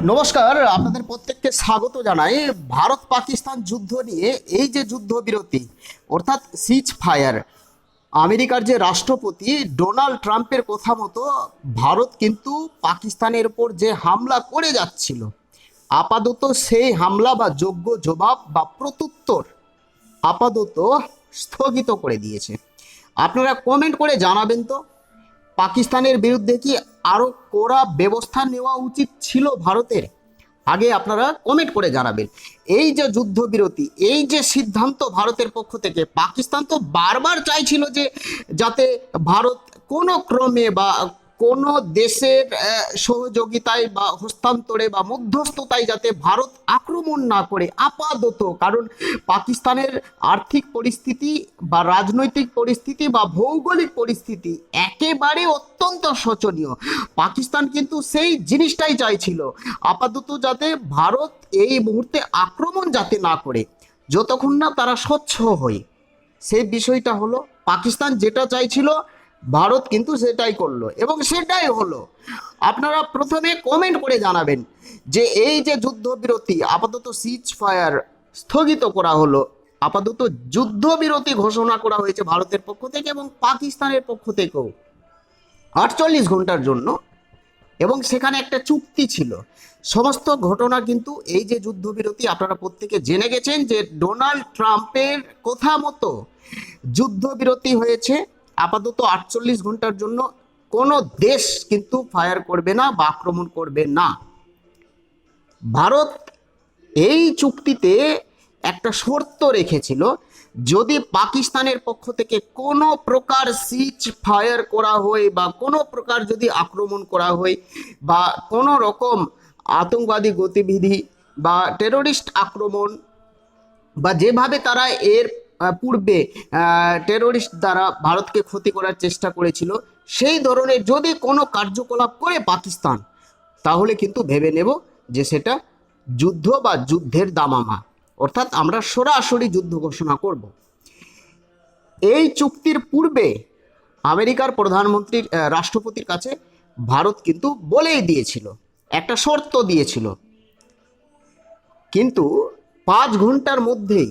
নমস্কার, আপনাদের প্রত্যেককে স্বাগত জানাই। ভারত পাকিস্তান যুদ্ধ নিয়ে এই যে যুদ্ধবিরতি, অর্থাৎ সিজ ফায়ার আমেরিকার যে রাষ্ট্রপতি ডোনাল্ড ট্রাম্পের কথা মতো ভারত কিন্তু পাকিস্তানের উপর যে হামলা করে যাচ্ছিল, আপাতত সেই হামলা বা যোগ্য জবাব বা প্রত্যুত্তর আপাতত স্থগিত করে দিয়েছে। আপনারা কমেন্ট করে জানাবেন তো, পাকিস্তানের বিরুদ্ধে কি আরও কড়া ব্যবস্থা নেওয়া উচিত ছিল ভারতের। আগে আপনারা কমেন্ট করে জানাবেন। এই যে যুদ্ধবিরতি, এই যে সিদ্ধান্ত ভারতের পক্ষ থেকে, পাকিস্তান তো বারবার চাইছিল যে যাতে ভারত কোনো ক্রমে বা কোনো দেশের সহযোগিতায় বা হস্তান্তরে বা মধ্যস্থতায় যাতে ভারত আক্রমণ না করে, আপাতত। কারণ পাকিস্তানের আর্থিক পরিস্থিতি বা রাজনৈতিক পরিস্থিতি বা ভৌগোলিক পরিস্থিতি একেবারে অত্যন্ত শোচনীয়। পাকিস্তান কিন্তু সেই জিনিসটাই চাইছিল, আপাতত যাতে ভারত এই মুহূর্তে আক্রমণ যাতে না করে। যতক্ষণ না তারা স্বচ্ছ হয় সেই বিষয়টা হলো, পাকিস্তান যেটা চাইছিল ভারত কিন্তু সেটাই করল এবং সেটাই হলো। আপনারা প্রথমে কমেন্ট করে জানাবেন যে এই যে যুদ্ধবিরতি আপাতত সিজ ফায়ার স্থগিত করা হলো, আপাতত যুদ্ধবিরতি ঘোষণা করা হয়েছে ভারতের পক্ষ থেকে এবং পাকিস্তানের পক্ষ থেকেও। আটচল্লিশ ঘণ্টার জন্য এবং সেখানে একটা চুক্তি ছিল। সমস্ত ঘটনা কিন্তু এই যে যুদ্ধবিরতি আপনারা প্রত্যেকে জেনে গেছেন যে ডোনাল্ড ট্রাম্পের কথা মতো যুদ্ধবিরতি হয়েছে। আপাতত আটচল্লিশ ঘণ্টার জন্য কোনো দেশ কিন্তু ফায়ার করবে না বা আক্রমণ করবে না। ভারত এই চুক্তিতে একটা শর্ত রেখেছিল, যদি পাকিস্তানের পক্ষ থেকে কোনো প্রকার সিচ ফায়ার করা হয় বা কোনো প্রকার যদি আক্রমণ করা হয় বা কোনো রকম আতঙ্কবাদী গতিবিধি বা টেরোরিস্ট আক্রমণ বা যেভাবে তারা এর পূর্বে টেরোরিস্ট দ্বারা ভারতকে ক্ষতি করার চেষ্টা করেছিল, সেই ধরনের যদি কোনো কার্যকলাপ করে পাকিস্তান, তাহলে কিন্তু ভেবে নেব যে সেটা যুদ্ধ বা যুদ্ধের দামামা। অর্থাৎ আমরা সরাসরি যুদ্ধ ঘোষণা করব। এই চুক্তির পূর্বে আমেরিকার প্রধানমন্ত্রীর রাষ্ট্রপতির কাছে ভারত কিন্তু বলেই দিয়েছিল, একটা শর্ত দিয়েছিল। কিন্তু পাঁচ ঘণ্টার মধ্যেই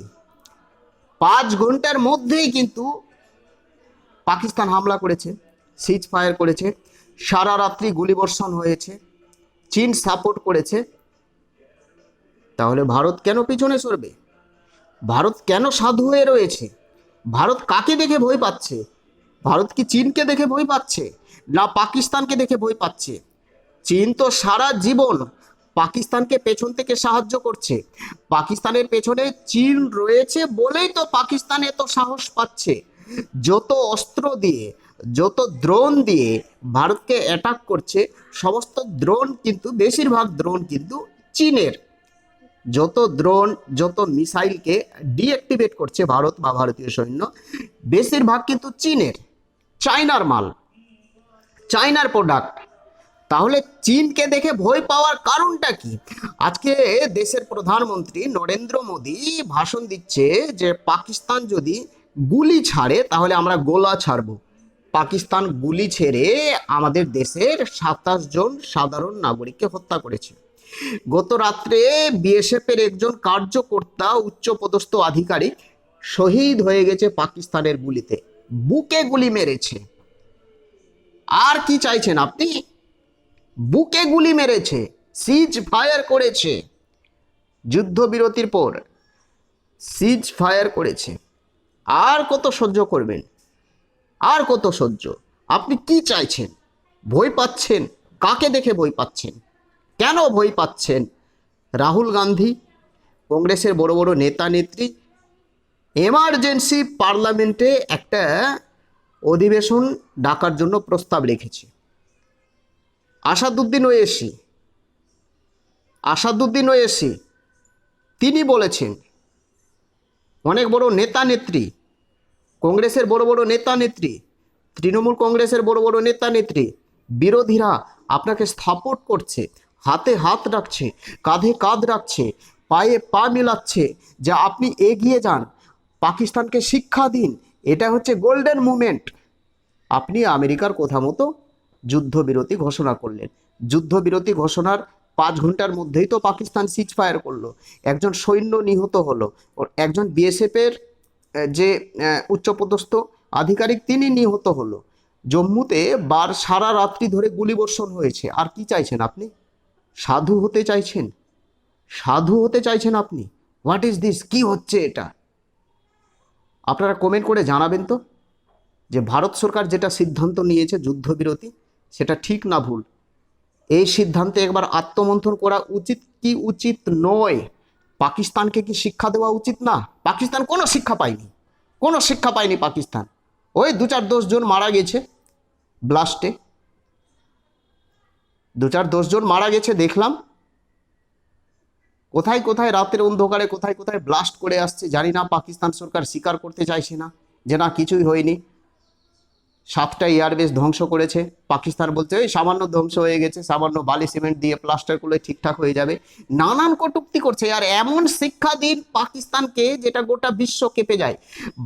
পাঁচ ঘণ্টার মধ্যেই কিন্তু পাকিস্তান হামলা করেছে সিজ ফায়ার করেছে, সারা রাত্রি গুলিবর্ষণ হয়েছে, চীন সাপোর্ট করেছে। তাহলে ভারত কেন পিছনে সরবে? ভারত কেন সাধু হয়ে রয়েছে? ভারত কাকে দেখে ভয় পাচ্ছে? ভারত কি চীনকে দেখে ভয় পাচ্ছে? না পাকিস্তানকে দেখে ভয় পাচ্ছে? চীন তো সারা জীবন পাকিস্তানকে পেছন থেকে সাহায্য করছে। পাকিস্তানের পেছনে চীন রয়েছে বলেই তো পাকিস্তান এত সাহস পাচ্ছে। যত অস্ত্র দিয়ে, যত দ্রোন দিয়ে ভারতকে অ্যাটাক করছে, সমস্ত দ্রোন কিন্তু, বেশিরভাগ দ্রোন কিন্তু চীনের। যত দ্রোন যত মিসাইলকে ডিঅ্যাক্টিভেট করছে ভারত বা ভারতীয় সৈন্য, বেশিরভাগ কিন্তু চীনের। চায়নার মাল, চায়নার প্রোডাক্ট তাহলে চীনকে দেখে ভয় পাওয়ার কারণটা কি? আজকে দেশের প্রধানমন্ত্রী নরেন্দ্র মোদী ভাষণ দিচ্ছে যে পাকিস্তান যদি গুলি ছাড়ে, তাহলে আমরা গোলা ছাড়ব। পাকিস্তান গুলি ছেড়ে আমাদের দেশের সাতাশ জন সাধারণ নাগরিককে হত্যা করেছে। গত রাত্রে বিএসএফ এর একজন কার্যকর্তা, উচ্চপদস্থ আধিকারিক শহীদ হয়ে গেছে পাকিস্তানের গুলিতে। বুকে গুলি মেরেছে। আর কি চাইছেন আপনি? বুকে গুলি মেরেছে সিজ ফায়ার করেছে। যুদ্ধবিরতির পর সিজ ফায়ার করেছে। আর কত সহ্য করবেন? আর কত সহ্য? আপনি কি চাইছেন? ভয় পাচ্ছেন? কাকে দেখে ভয় পাচ্ছেন? কেন ভয় পাচ্ছেন? রাহুল গান্ধী, কংগ্রেসের বড় বড় নেতা নেত্রী এমার্জেন্সি পার্লামেন্টে একটা অধিবেশন ডাকার জন্য প্রস্তাব রেখেছে। আসাদুদ্দিন ওয়েসি। আসাদুদ্দিন ওয়েসি, তিনি বলেছেন, অনেক বড় নেতা নেত্রী, কংগ্রেসের বড় বড় নেতা নেত্রী, তৃণমূল কংগ্রেসের বড় বড় নেতা নেত্রী, বিরোধীরা আপনাকে সাপোর্ট করছে, হাতে হাত রাখছে, কাঁধে কাঁধ রাখছে, পায়ে পা মিলাচ্ছে যে আপনি এগিয়ে যান, পাকিস্তানকে শিক্ষা দিন, এটা হচ্ছে গোল্ডেন মুমেন্ট আপনি আমেরিকার কথা মতো যুদ্ধবিরতি ঘোষণা করলেন। যুদ্ধবিরতি ঘোষণার পাঁচ ঘণ্টার মধ্যেই তো পাকিস্তান সিজ ফায়ার করল। একজন সৈন্য নিহত হলো। একজন বিএসএফের যে উচ্চপদস্থ আধিকারিক তিনি নিহত হলো। জম্মুতে বার সারা রাত্রি ধরে গুলিবর্ষণ হয়েছে। আর কি চাইছেন আপনি? সাধু হতে চাইছেন? সাধু হতে চাইছেন আপনি? হোয়াট ইজ দিস কি হচ্ছে এটা? আপনারা কমেন্ট করে জানাবেন তো? যে ভারত সরকার যেটা সিদ্ধান্ত নিয়েছে যুদ্ধবিরতি সেটা ঠিক না ভুল? এই সিদ্ধান্তে একবার আত্মমন্থন করা উচিত কি উচিত নয়? পাকিস্তানকে কি শিক্ষা দেওয়া উচিত না? পাকিস্তান কোনো শিক্ষা পায়নি। কোনো শিক্ষা পায়নি পাকিস্তান। ওই দু চার দশ জন মারা গেছে ব্লাস্টে দু চার দশ জন মারা গেছে, দেখলাম। কোথায় কোথায় রাতের অন্ধকারে, কোথায় কোথায় ব্লাস্ট করে আসছে, জানি না পাকিস্তান সরকার স্বীকার করতে চাইছে না, যে না কিছুই হয়নি। সাতটা এয়ারবেস ধ্বংস করেছে। পাকিস্তান বলছে ওই সামান্য ধ্বংস হয়ে গেছে, সামান্য বালি সিমেন্ট দিয়ে প্লাস্টার করলে ঠিকঠাক হয়ে যাবে। নানান কটূক্তি করছে, আর এমন শিক্ষা দিন পাকিস্তানকে যেটা গোটা বিশ্ব কেঁপে যায়।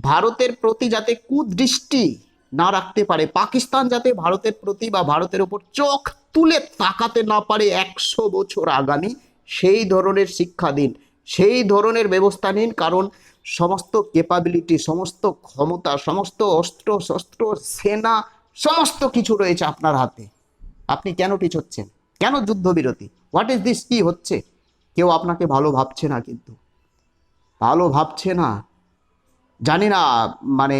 ভারতের প্রতি যাতে কুদৃষ্টি না রাখতে পারে, পাকিস্তান যাতে ভারতের প্রতি বা ভারতের উপর চোখ তুলে তাকাতে না পারে একশো বছর আগামী, সেই ধরনের শিক্ষা দিন। সেই ধরনের ব্যবস্থা নিন, কারণ সমস্ত ক্যাপাবিলিটি সমস্ত ক্ষমতা, সমস্ত অস্ত্র, শস্ত্র, সেনা, সমস্ত কিছু রয়েছে আপনার হাতে। আপনি কেন পিছোচ্ছেন কেন যুদ্ধবিরতি? হোয়াট ইজ দিস কি হচ্ছে? কেউ আপনাকে ভালো ভাবছে না কিন্তু। ভালো ভাবছে না? জানি না মানে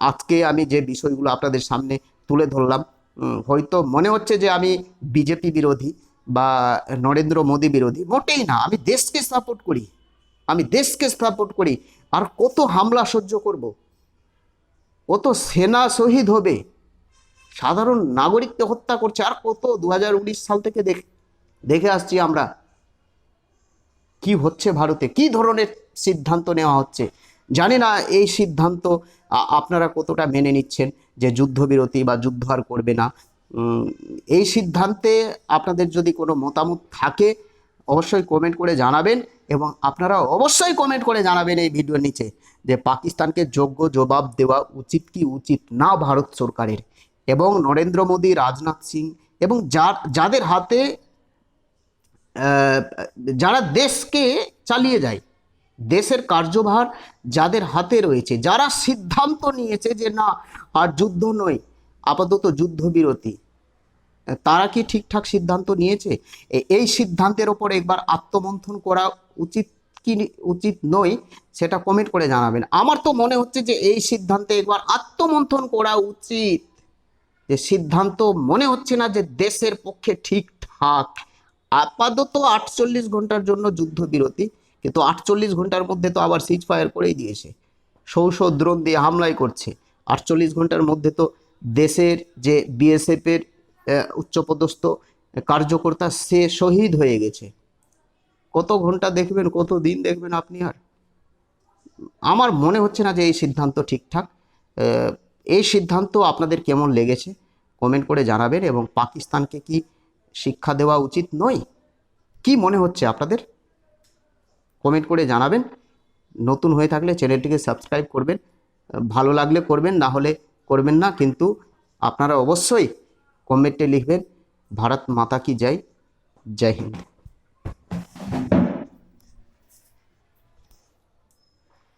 আজকে আমি যে বিষয়গুলো আপনাদের সামনে তুলে ধরলাম হয়তো মনে হচ্ছে যে আমি বিজেপি বিরোধী বা নরেন্দ্র মোদী বিরোধী, মোটেই না। আমি দেশকে সাপোর্ট করি। আমি দেশকে সাপোর্ট করি। আর কত হামলা সহ্য করব? কত সেনা শহীদ হবে? সাধারণ নাগরিককে হত্যা করছে। আর কত দু হাজার উনিশ সাল থেকে দেখ, দেখে আসছি আমরা কি হচ্ছে ভারতে, কি ধরনের সিদ্ধান্ত নেওয়া হচ্ছে? জানি না এই সিদ্ধান্ত আপনারা কতটা মেনে নিচ্ছেন যে যুদ্ধবিরতি বা যুদ্ধ আর করবে না। এই সিদ্ধান্তে আপনাদের যদি কোনো মতামত থাকে অবশ্যই কমেন্ট করে জানাবেন এবং আপনারা অবশ্যই কমেন্ট করে জানাবেন এই ভিডিওর নিচে যে পাকিস্তানকে যোগ্য জবাব দেওয়া উচিত কি উচিত না ভারত সরকারের। এবং নরেন্দ্র মোদী, রাজনাথ সিং এবং যার, যাদের হাতে যারা দেশকে চালিয়ে যায়, দেশের কার্যভার যাদের হাতে রয়েছে, যারা সিদ্ধান্ত নিয়েছে যে না, আর যুদ্ধ নয়, আপাতত যুদ্ধবিরতি। তারা কি ঠিকঠাক সিদ্ধান্ত নিয়েছে? এই সিদ্ধান্তের ওপর একবার আত্মমন্থন করা উচিত কি উচিত নয়, সেটা কমেন্ট করে জানাবেন। আমার তো মনে হচ্ছে যে এই সিদ্ধান্তে একবার আত্মমন্থন করা উচিত। যে সিদ্ধান্ত মনে হচ্ছে না যে দেশের পক্ষে ঠিকঠাক। আপাতত আটচল্লিশ ঘণ্টার জন্য যুদ্ধবিরতি, কিন্তু আটচল্লিশ ঘণ্টার মধ্যে তো আবার সিজ ফায়ার করেই দিয়েছে। সৌ সৌ দ্রোণ দিয়ে হামলাই করছে। আটচল্লিশ ঘণ্টার মধ্যে তো দেশের যে বিএসএফের উচ্চপদস্থ কার্যকর্তা সে শহীদ হয়ে গেছে। কত ঘণ্টা দেখবেন, কত দিন দেখবেন আপনি আর? আমার মনে হচ্ছে না যে এই সিদ্ধান্ত ঠিকঠাক। এই সিদ্ধান্ত আপনাদের কেমন লেগেছে? কমেন্ট করে জানাবেন এবং পাকিস্তানকে কি শিক্ষা দেওয়া উচিত নয়? কি মনে হচ্ছে আপনাদের? কমেন্ট করে জানাবেন। নতুন হয়ে থাকলে চ্যানেলটিকে সাবস্ক্রাইব করবেন। ভালো লাগলে করবেন, না হলে করবেন না। কিন্তু আপনারা অবশ্যই কমেন্টে লিখবেন। ভারত মাতা কি জয়? জয় হিন্দ।